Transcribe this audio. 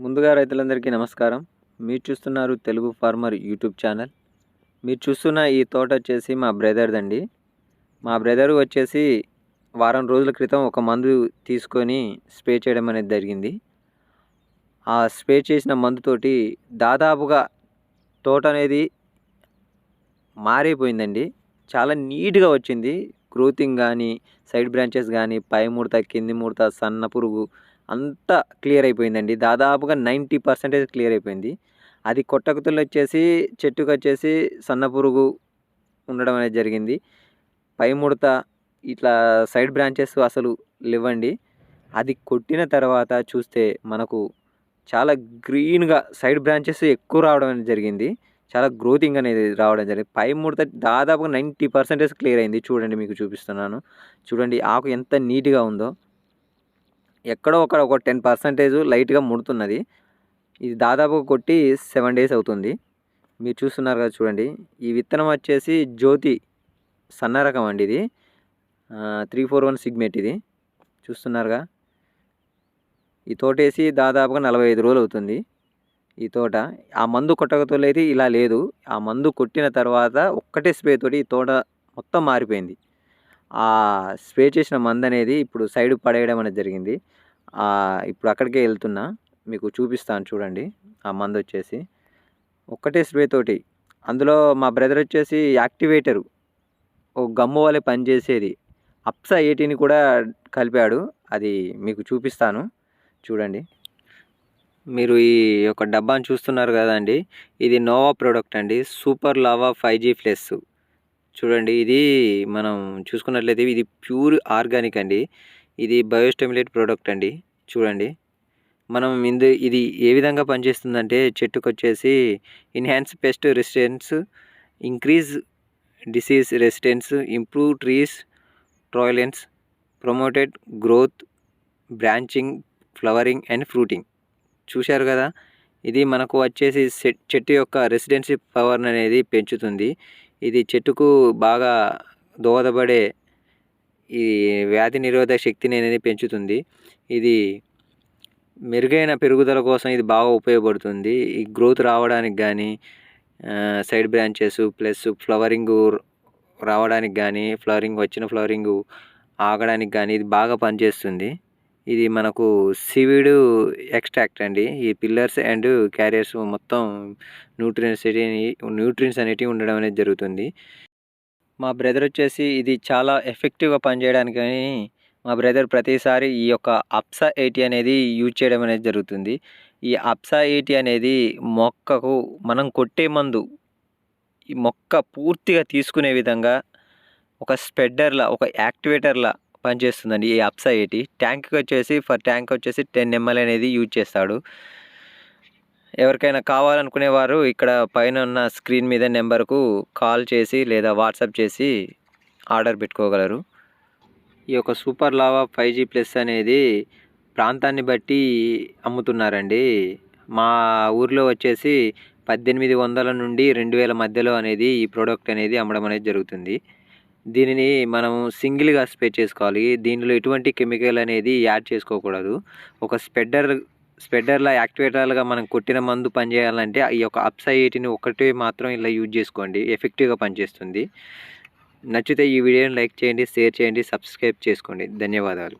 ముందుగా రైతులందరికీ నమస్కారం. మీరు చూస్తున్నారు తెలుగు ఫార్మర్ యూట్యూబ్ ఛానల్. మీరు చూస్తున్న ఈ తోట వచ్చేసి మా బ్రదర్దండి మా బ్రదర్ వచ్చేసి వారం రోజుల క్రితం ఒక మందు తీసుకొని స్ప్రే చేయడం అనేది జరిగింది. ఆ స్ప్రే చేసిన మందుతోటి దాదాపుగా తోట అనేది మారిపోయిందండి. చాలా నీట్గా వచ్చింది. గ్రోతింగ్ కానీ సైడ్ బ్రాంచెస్ కానీ పై ముడత కింది ముడత సన్న పురుగు అంతా క్లియర్ అయిపోయిందండి. దాదాపుగా నైంటీ పర్సెంటేజ్ క్లియర్ అయిపోయింది. అది కొట్టకుతులు వచ్చేసి చెట్టుకు వచ్చేసి సన్న పురుగు ఉండడం అనేది జరిగింది. పై ముడత ఇట్లా సైడ్ బ్రాంచెస్ అసలు లేవండి. అది కొట్టిన తర్వాత చూస్తే మనకు చాలా గ్రీన్గా సైడ్ బ్రాంచెస్ ఎక్కువ రావడం అనేది జరిగింది. చాలా గ్రోతింగ్ అనేది రావడం జరిగింది. పై ముడత దాదాపుగా నైంటీ పర్సెంటేజ్ క్లియర్ అయింది. చూడండి మీకు చూపిస్తున్నాను. చూడండి ఆకు ఎంత నీట్గా ఉందో. ఎక్కడో ఒక ఒక టెన్ పర్సెంటేజ్ లైట్గా ముడుతున్నది. ఇది దాదాపు కొట్టి సెవెన్ డేస్ అవుతుంది. మీరు చూస్తున్నారు కదా చూడండి. ఈ విత్తనం వచ్చేసి జ్యోతి సన్న రకం అండి ఇది. త్రీ ఫోర్ వన్ సిగ్మెట్ ఇది. చూస్తున్నారుగా? ఈ తోటేసి దాదాపుగా నలభై ఐదు రోజులు అవుతుంది. ఈ తోట. ఆ మందు కొట్టకతోలు అయితే ఇలా లేదు. ఆ మందు కొట్టిన తర్వాత ఒక్కటే స్ప్రే తోటి ఈ తోట మొత్తం మారిపోయింది. ఆ స్ప్రే చేసిన మందు అనేది ఇప్పుడు సైడ్ పడేయడం అనేది జరిగింది. ఇప్పుడు అక్కడికే వెళ్తున్నా. మీకు చూపిస్తాను చూడండి. ఆ మందు వచ్చేసి. ఒక్కటే స్ప్రే తోటి. అందులో మా బ్రదర్ వచ్చేసి యాక్టివేటరు. ఓ గమ్ము వలె పనిచేసేది అప్సా ఏటీని కూడా కలిపాడు. అది మీకు చూపిస్తాను. చూడండి. మీరు ఈ యొక్క డబ్బాను చూస్తున్నారు కదండి. ఇది నోవా ప్రోడక్ట్ అండి. Super Lava five G plus చూడండి ఇది మనం చూసుకున్నట్లయితే ఇది ప్యూర్ ఆర్గానిక్ అండి. ఇది బయోస్టిమ్యులేట్ ప్రోడక్ట్ అండి. చూడండి. మనం ఇందు ఇది ఏ విధంగా పనిచేస్తుందంటే చెట్టుకు వచ్చేసి enhance pest resistance increase disease resistance improve trees tolerance promoted growth branching flowering and fruiting. చూశారు కదా? ఇది మనకు వచ్చేసి చెట్టు యొక్క రెసిడెన్సీ పవర్ అనేది పెంచుతుంది. ఇది చెట్టుకు బాగా దోహదపడే ఈ వ్యాధి నిరోధక శక్తిని అనేది పెంచుతుంది. ఇది మెరుగైన పెరుగుదల కోసం ఇది బాగా ఉపయోగపడుతుంది. ఈ గ్రోత్ రావడానికి కానీ సైడ్ బ్రాంచెస్ ప్లస్ ఫ్లవరింగ్ రావడానికి కానీ ఫ్లవరింగ్ వచ్చిన ఫ్లవరింగ్ ఆగడానికి కానీ ఇది బాగా పనిచేస్తుంది. ఇది మనకు సీవీడు ఎక్స్ట్రాక్ట్ అండి. ఈ పిల్లర్స్ అండ్ క్యారియర్స్ మొత్తం న్యూట్రియన్స్ న్యూట్రియన్స్ అనేటివి ఉండడం అనేది జరుగుతుంది. మా బ్రదర్ వచ్చేసి ఇది చాలా ఎఫెక్టివ్గా పనిచేయడానికి మా బ్రదర్ ప్రతిసారి ఈ యొక్క అప్సా ఎయిటీ అనేది యూజ్ చేయడం అనేది జరుగుతుంది. ఈ అప్సా ఎయిటీ అనేది మొక్కకు మనం కొట్టే మందు ఈ మొక్క పూర్తిగా తీసుకునే విధంగా ఒక స్పెడ్డర్లా ఒక యాక్టివేటర్లా పనిచేస్తుందండి. ఈ అప్సా ఎయిటీ ట్యాంక్కి వచ్చేసి ఫర్ ట్యాంక్ వచ్చేసి టెన్ ఎంఎల్ అనేది యూజ్ చేస్తాడు. ఎవరికైనా కావాలనుకునేవారు ఇక్కడ పైన ఉన్న స్క్రీన్ మీద నెంబర్కు కాల్ చేసి లేదా వాట్సాప్ చేసి ఆర్డర్ పెట్టుకోగలరు. ఈ యొక్క Super Lava five G plus అనేది ప్రాంతాన్ని బట్టి అమ్ముతున్నారండి. మా ఊర్లో వచ్చేసి పద్దెనిమిది వందల నుండి రెండు వేల మధ్యలో అనేది ఈ ప్రోడక్ట్ అనేది అమ్మడం అనేది జరుగుతుంది. దీనిని మనం సింగిల్గా స్ప్రే చేసుకోవాలి. దీనిలో ఎటువంటి కెమికల్ అనేది యాడ్ చేసుకోకూడదు. ఒక స్పెడ్డర్ స్పెడ్డర్లా యాక్టివేటర్లుగా మనం కొట్టిన మందు పనిచేయాలంటే ఈ యొక్క అప్సైటిని ఒకటే మాత్రం ఇలా యూజ్ చేసుకోండి. ఎఫెక్టివ్గా పనిచేస్తుంది. నచ్చితే ఈ వీడియోని లైక్ చేయండి షేర్ చేయండి సబ్స్క్రైబ్ చేసుకోండి. ధన్యవాదాలు.